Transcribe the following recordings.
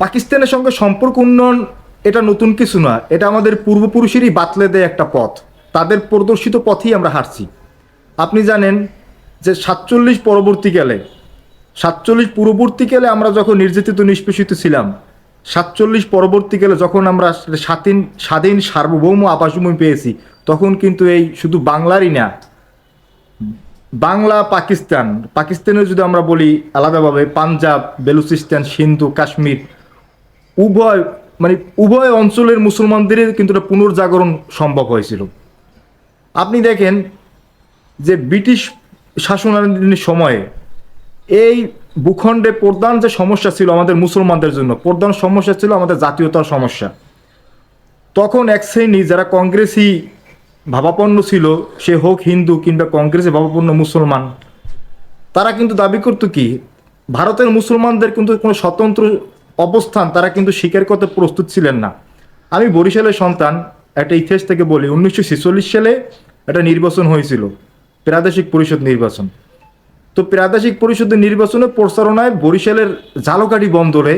পাকিস্তানের সঙ্গে সম্পর্ক উন্নয়ন এটা নতুন কিছু না, এটা আমাদের পূর্বপুরুষেরই বাতলে দেয় একটা পথ। তাদের প্রদর্শিত পথেই আমরা হারছি আপনি জানেন যে সাতচল্লিশ পরবর্তীকালে, সাতচল্লিশ পূর্ববর্তীকালে আমরা যখন নির্যাতিত, নিষ্পেষিত ছিলাম, সাতচল্লিশ পরবর্তীকালে যখন আমরা স্বাধীন স্বাধীন সার্বভৌম আবাসভূমি পেয়েছি, তখন কিন্তু এই শুধু বাংলারই না, বাংলা, পাকিস্তান, পাকিস্তানের যদি আমরা বলি আলাদাভাবে, পাঞ্জাব, বেলুচিস্তান, সিন্ধু, কাশ্মীর উভয় মানে উভয় অঞ্চলের মুসলমানদের কিন্তু একটা পুনর্জাগরণ সম্ভব হয়েছিল। আপনি দেখেন যে ব্রিটিশ শাসনাধীনের সময়ে এই ভূখণ্ডে প্রধান যে সমস্যা ছিল আমাদের মুসলমানদের জন্য, প্রধান সমস্যা ছিল আমাদের জাতীয়তার সমস্যা। তখন এক শ্রেণি যারা কংগ্রেসি ভাবাপন্ন ছিল, সে হোক হিন্দু কিংবা কংগ্রেসে ভাবাপন্ন মুসলমান, তারা কিন্তু দাবি করতো কি, ভারতের মুসলমানদের কিন্তু কোনো স্বতন্ত্র অবস্থান, তারা কিন্তু স্বীকার করতে প্রস্তুত ছিলেন না। আমি বরিশালের সন্তান, একটা ইতিহাস থেকে বলি, উনিশশো ছেচল্লিশ সালে একটা নির্বাচন হয়েছিল, প্রাদেশিক পরিষদ নির্বাচন। তো প্রাদেশিক পরিষদের নির্বাচনে প্রচারণায় বরিশালের ঝালকাঠি বন্দরে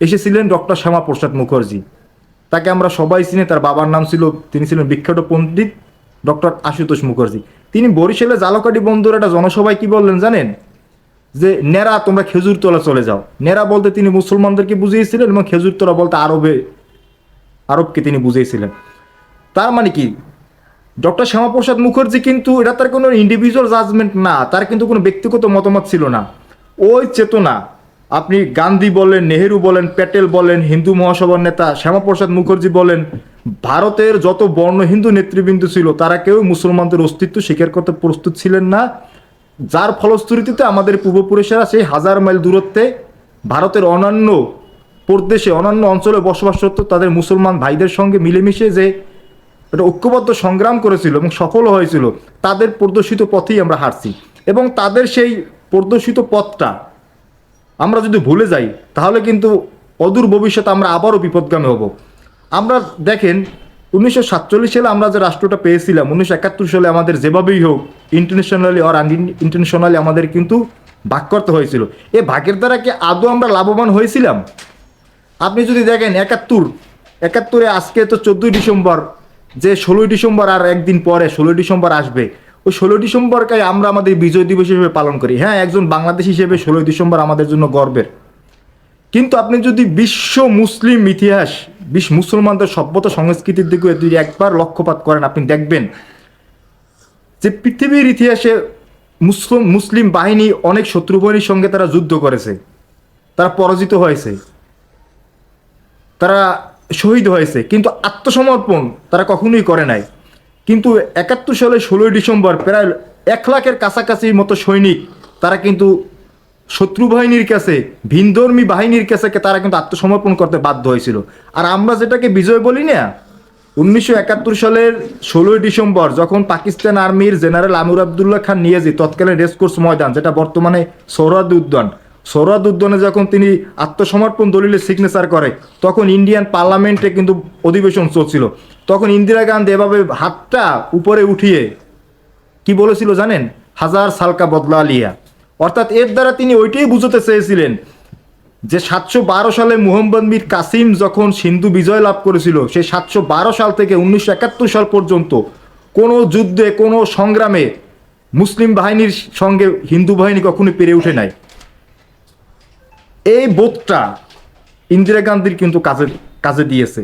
এসেছিলেন ডক্টর শ্যামা প্রসাদ মুখার্জি। তাকে আমরা সবাই চিনি, তার বাবার নাম ছিল, তিনি ছিলেন বিখ্যাত পণ্ডিত ডক্টর আশুতোষ মুখার্জি। তিনি বরিশালে জালকাঠি বন্দরে একটা জনসভায় কি বললেন জানেন? যে নেরা, তোমরা খেজুরতলা চলে যাও। নেরা বলতে তিনি মুসলমানদেরকে বুঝিয়েছিলেন এবং খেজুরতলা বলতে আরবে আরবকে তিনি বুঝিয়েছিলেন। তার মানে কি? ডক্টর শ্যামাপ্রসাদ মুখার্জি কিন্তু এটা তার কোনো ইন্ডিভিজুয়াল জাজমেন্ট না, তার কিন্তু কোনো ব্যক্তিগত মতামত ছিল না। ওই চেতনা, আপনি গান্ধী বলেন, নেহেরু বলেন, প্যাটেল বলেন, হিন্দু মহাসভার নেতা শ্যামাপ্রসাদ মুখার্জি বলেন, ভারতের যত বর্ণ হিন্দু নেতৃবৃন্দ ছিল, তারা কেউ মুসলমানদের অস্তিত্ব স্বীকার করতে প্রস্তুত ছিলেন না। যার ফলশ্রুতিতে আমাদের পূর্বপুরুষেরা সেই হাজার মাইল দূরত্বে ভারতের অন্যান্য প্রদেশে অন্যান্য অঞ্চলে বসবাস করত তাদের মুসলমান ভাইদের সঙ্গে মিলেমিশে যে একটা ঐক্যবদ্ধ সংগ্রাম করেছিল এবং সফল হয়েছিল, তাদের প্রদর্শিত পথেই আমরা হারছি এবং তাদের সেই প্রদর্শিত পথটা আমরা যদি ভুলে যাই, তাহলে কিন্তু অদূর ভবিষ্যতে আমরা আবারও বিপদগামী হব। আমরা দেখেন উনিশশো সাতচল্লিশ সালে আমরা যে রাষ্ট্রটা পেয়েছিলাম, উনিশশো একাত্তর সালে আমাদের যেভাবেই হোক ইন্টারন্যাশনালি আর ইন্টারন্যাশনালি আমাদের কিন্তু ভাগ করতে হয়েছিল। এ ভাগের দ্বারা কি আদৌ আমরা লাভবান হয়েছিলাম? আপনি যদি দেখেন একাত্তর, একাত্তরে আজকে তো চোদ্দোই ডিসেম্বর, যে ষোলোই ডিসেম্বর আর একদিন পরে ষোলোই ডিসেম্বর আসবে, ওই ষোলোই ডিসেম্বরকে আমরা আমাদের বিজয় দিবস হিসেবে পালন করি। হ্যাঁ একজন বাংলাদেশ হিসেবে ষোলোই ডিসেম্বর আমাদের জন্য গর্বের। কিন্তু আপনি যদি বিশ্ব মুসলিম ইতিহাস, বিশ্ব মুসলমানদের সভ্যতা সংস্কৃতির দিকে যদি একবার লক্ষ্যপাত করেন, আপনি দেখবেন যে পৃথিবীর ইতিহাসে মুসলিম মুসলিম বাহিনী অনেক শত্রু বাহিনীর সঙ্গে তারা যুদ্ধ করেছে। তারা পরাজিত হয়েছে। তারা শহীদ হয়েছে। কিন্তু আত্মসমর্পণ তারা কখনোই করে নাই। কিন্তু একাত্তর সালে ষোলোই ডিসেম্বর প্রায় এক লাখের কাছাকাছি মতো সৈনিক তারা কিন্তু শত্রু বাহিনীর কাছে, ভিনধর্মী বাহিনীর কাছে তারা কিন্তু আত্মসমর্পণ করতে বাধ্য হয়েছিল। আর আমরা যেটাকে বিজয় বলি না, উনিশশো একাত্তর সালের ষোলোই ডিসেম্বর যখন পাকিস্তান আর্মির জেনারেল আমির আবদুল্লাহ খান নিয়েজি তৎকালীন রেসকোর্স ময়দান, যেটা বর্তমানে সৌরাদ উদ্যান। সৌরাদ উদ্যানে যখন তিনি আত্মসমর্পণ দলিলে সিগনেচার করে, তখন ইন্ডিয়ান পার্লামেন্টে কিন্তু অধিবেশন চলছিল। তখন ইন্দিরা গান্ধী এভাবে হাতটা উপরে উঠিয়ে কি বলেছিল জানেন? হাজার সালকা বদলা লিয়া। অর্থাৎ এর দ্বারা তিনি ওইটাই বুঝতে চেয়েছিলেন যে সাতশো বারো সালে মুহম্মদ মীর কাসিম যখন সিন্ধু বিজয় লাভ করেছিল, সেই সাতশো বারো সাল থেকে উনিশশো একাত্তর সাল পর্যন্ত কোনো যুদ্ধে, কোনো সংগ্রামে মুসলিম বাহিনীর সঙ্গে হিন্দু বাহিনী কখনোই পেরে ওঠে নাই। এই বোধটা ইন্দিরা গান্ধীর কিন্তু কাজে কাজে দিয়েছে।